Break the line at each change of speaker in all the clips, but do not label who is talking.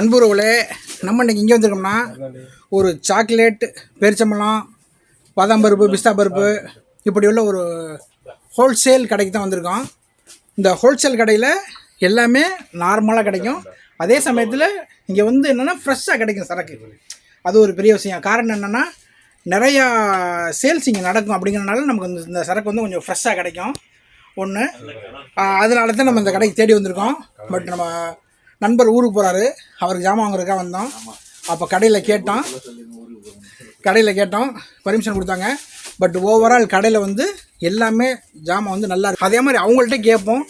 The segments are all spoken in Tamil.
அன்புறவுகளே நம்ம இன்னைக்கு இங்கே வந்திருக்கோம்னா ஒரு சாக்லேட் பேரிச்சம்பழம் பாதாம் பருப்பு பிஸ்தா பருப்பு இப்படி உள்ள ஒரு ஹோல்சேல் கடைக்கு தான் வந்திருக்கோம். இந்த ஹோல்சேல் கடையில் எல்லாமே நார்மலாக கிடைக்கும். அதே சமயத்தில் இங்கே வந்து என்னென்னா ஃப்ரெஷ்ஷாக கிடைக்கும் சரக்கு. அது ஒரு பெரிய விஷயம். காரணம் என்னென்னா நிறையா சேல்ஸ் இங்கே நடக்கும் அப்படிங்கிறனால நமக்கு இந்த சரக்கு வந்து கொஞ்சம் ஃப்ரெஷ்ஷாக கிடைக்கும். ஒன்று அதனால தான் நம்ம இந்த கடைக்கு தேடி வந்திருக்கோம். பட் நம்ம நண்பர் ஊருக்கு போகிறாரு அவருக்கு ஜாமான் வாங்குறதுக்காக வந்தோம். அப்போ கடையில் கேட்டோம். கடையில் கேட்டோம். பர்மிஷன் கொடுத்தாங்க. பட் ஓவரால் கடையில் வந்து எல்லாமே ஜாமான் வந்து நல்லா இருக்கு. அதே மாதிரி அவங்கள்ட்ட கேட்போம்.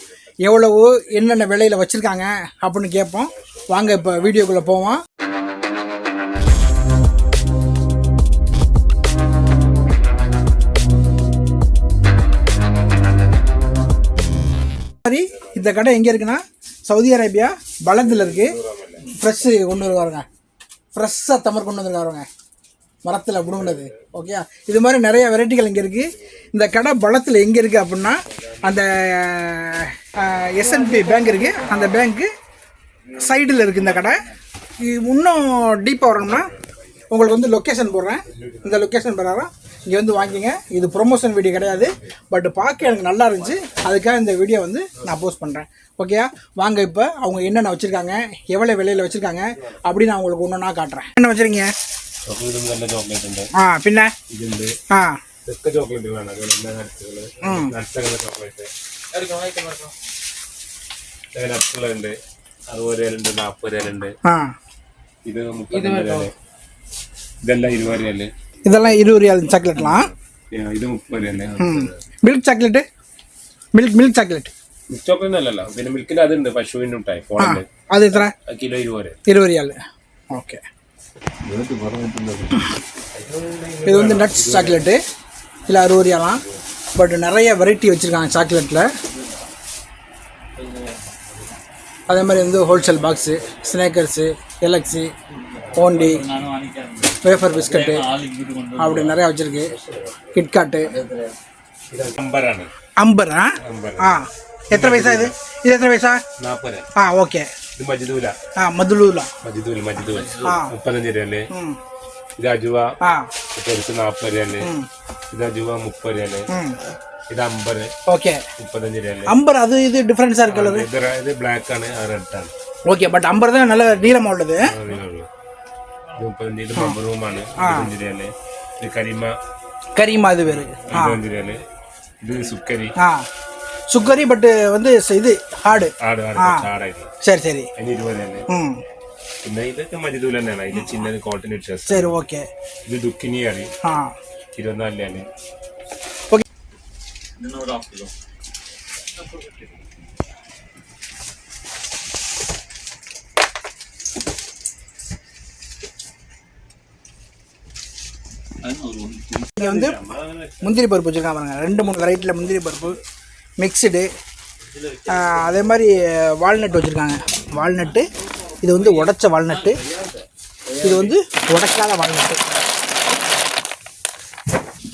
எவ்வளவு என்னென்ன விலையில் வச்சுருக்காங்க அப்படின்னு கேட்போம். வாங்க இப்போ வீடியோக்குள்ளே போவோம். மாதிரி இந்த கடை எங்கே இருக்குன்னா சவுதி அரேபியா பலத்தில் இருக்குது ஃப்ரெஷ்ஷு கொண்டு வருவாருங்க. ஃப்ரெஷ்ஷாக தமர் கொண்டு வந்துருக்காருங்க. மரத்தில் புடுங்கினது. ஓகே இது மாதிரி நிறைய வெரைட்டிகள் இங்கே இருக்குது இந்த கடை பலத்தில் எங்கே இருக்குது அப்படின்னா அந்த எஸ்என்பி பேங்க் இருக்குது அந்த பேங்க்கு சைடில் இருக்குது இந்த கடை. இன்னும் டீப்பாக வரணும்னா உங்களுக்கு வந்து லொக்கேஷன் போடுறேன். இந்த லொக்கேஷன் பிரகாரம் இங்கே வந்து வாங்கிங்க. இது ப்ரொமோஷன் வீடியோ கிடையாது. பட் பார்க்க எனக்கு நல்லா இருந்துச்சு. அதுக்காக இந்த வீடியோ வந்து நான் போஸ்ட் பண்ணுறேன் ஓகேயா வாங்க இப்போ. அவங்க என்னென்ன வச்சுருக்காங்க? எவ்வளோ விலையில் வச்சுருக்காங்க? அப்படின்னு நான் உங்களுக்கு ஒன்று நான் காட்டுறேன். என்ன
வச்சுருக்கீங்க? ஆ பின்ன? ஆ. ചോക്ലേറ്റ് വേണം ചോക്ലേറ്റ് ഉണ്ട് അറുപത് രൂപ നാപ്പത് രൂപ
ഉണ്ട്
ഇത് മുപ്പത്തി ഇതെല്ലാം ഇരുപത് രൂപ
இதெல்லாம் இருபது ரியால் சாக்லேட்லாம்
ഇത് മുപ്പത് രൂപയല്ലേ
milk chocolate milk milk chocolate
milk chocolate അല്ലല്ലോ പിന്നെ മിൽക്കിന്റെ അതുണ്ട് പശുവിന്റെ മിഠായി ഫോണില്
அது எத்தனை
അത് കിലോ ഇരുപത് രൂപ
இருபது ரியால் ஓகே இது வந்து நட்ஸ் சாக்லேட்டு இல்லை அறுபது ரியாலாம் பட் நிறைய வெரைட்டி வச்சுருக்காங்க சாக்லேட்டில் அதே மாதிரி வந்து ஹோல்சேல் பாக்ஸு ஸ்னேக்கர்ஸு எலக்ஸி ஓண்டி வேஃபர் பிஸ்கட்டு அப்படி நிறையா வச்சுருக்கு கிட்காட்டு
ഇത് അമ്പറാണ്
அம்பரா ஆ எத்தனை பைசா இது இது எத்தனை பைசா
നാൽപ്പത് രൂപ
ஆ ஓகே
ഇത് മജിദൂല
ஆ மதுலூலா
മജിദൂൽ മജിദൂൽ
ആ.
മുപ്പത്തഞ്ച് രൂപയല്ലേ
ம்
ഇത് അജുവ
ஆ
പെരുസ് നാൽപ്പത് രൂപയല്ലേ ഇത് അജുവ മുപ്പത് രൂപയല്ലേ
ம்
ഇത് അമ്പത്
ஓகே
മുപ്പത്തഞ്ച് രൂപയല്ലേ
அம்பர் அது இது டிஃப்ரென்ஸாக இருக்கு கலரு
ഇത് ര- ഇത് ബ്ലാക്ക് ആണ് അത് റെഡ് ആണ്
ஓகே பட் அம்பர் தான் நல்ல நீளமாக உள்ளது
അതിനുള്ളൂ. ഇത് മുപ്പത്തഞ്ച് ഇത് മമ്പറൂമാണ് ഇരുപത്തഞ്ച് രൂപയല്ലേ ഇത് കരിമ
கரிமா இது வேறு ஆ
ഇരുപത്തഞ്ച് രൂപയല്ലേ ഇത് സുക്കരി
ஆ சுக்கரி பட்டு வந்து ச- இது ஹார்டு
ആട് ആട് ചാടായിട്ട്
சரி சரி
അതിന് ഇരുപത് രൂപയല്ലേ
ம்
പിന്നെ ഇതൊക്കെ മജിദൂൽ തന്നെയാണ് ഇത് ചിന്നത് കോട്ടൺ ഡ്രസ്
சரி ஓகே
ഇത് ദുഃഖിനി കറി
ஆ
ഇരുപത്തിനാല് രൂപയല്ലേ
இங்கே வந்து முந்திரி பருப்பு வச்சுருக்காங்க பாருங்கள் ரெண்டு மூணு வெரைட்டியில் முந்திரி பருப்பு மிக்சடு அதே மாதிரி வால்நட் வச்சுருக்காங்க. வால்நட்டு இது வந்து உடைச்ச வால்நட்டு இது வந்து உடைக்காத வால்நட்டு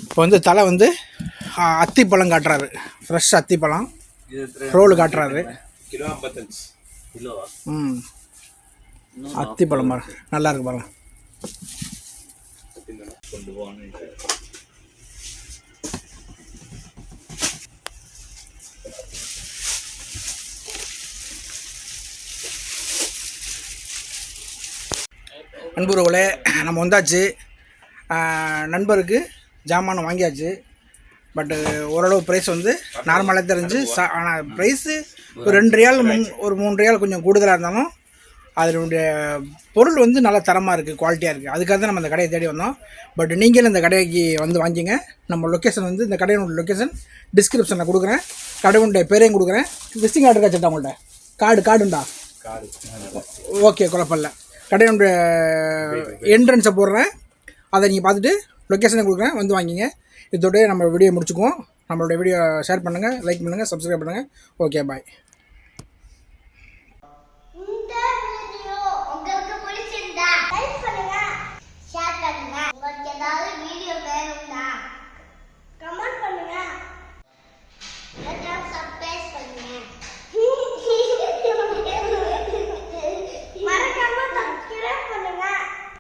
இப்போ வந்து தலை வந்து அத்திப்பழம் காட்டுறாரு. ஃப்ரெஷ் அத்திப்பழம். ரோல் காட்டுறாரு. ம். அத்திப்பழம் பாருங்க. நல்லா இருக்கு பாருங்க. நண்பர்களே நம்ம வந்தாச்சு. நண்பருக்கு ஜாமான் வாங்கியாச்சு. பட்டு ஓரளவு ப்ரைஸ் வந்து நார்மலாக தெரிஞ்சு சா ஆனால் ப்ரைஸு ஒரு ரெண்டு ரியால் மூணு ஒரு மூணு ரியால் கொஞ்சம் கூடுதலாக இருந்தாலும் அதனுடைய பொருள் வந்து நல்ல தரமாக இருக்குது குவாலிட்டியாக இருக்குது அதுக்காக தான் நம்ம இந்த கடையை தேடி வந்தோம். பட் நீங்களும் இந்த கடைக்கு வந்து வாங்கிங்க. நம்ம லொக்கேஷன் வந்து இந்த கடையினுடைய லொக்கேஷன் டிஸ்கிரிப்ஷனில் கொடுக்குறேன். கடையுடைய பேரையும் கொடுக்குறேன். விசிட்டிங் கார்டு இருக்கா உங்கள்கிட்ட கார்டு. கார்டுண்டா ஓகே குழப்பமில்ல கடையினுடைய என்ட்ரன்ஸை போடுறேன். அதை நீங்கள் பார்த்துட்டு லொக்கேஷனை கொடுக்குறேன். வந்து வாங்கிங்க. இதோடய நம்ம வீடியோ முடிச்சுக்குவோம். நம்மளோட வீடியோ ஷேர் பண்ணுங்கள் லைக் பண்ணுங்கள் சப்ஸ்கிரைப் பண்ணுங்கள் ஓகே பாய்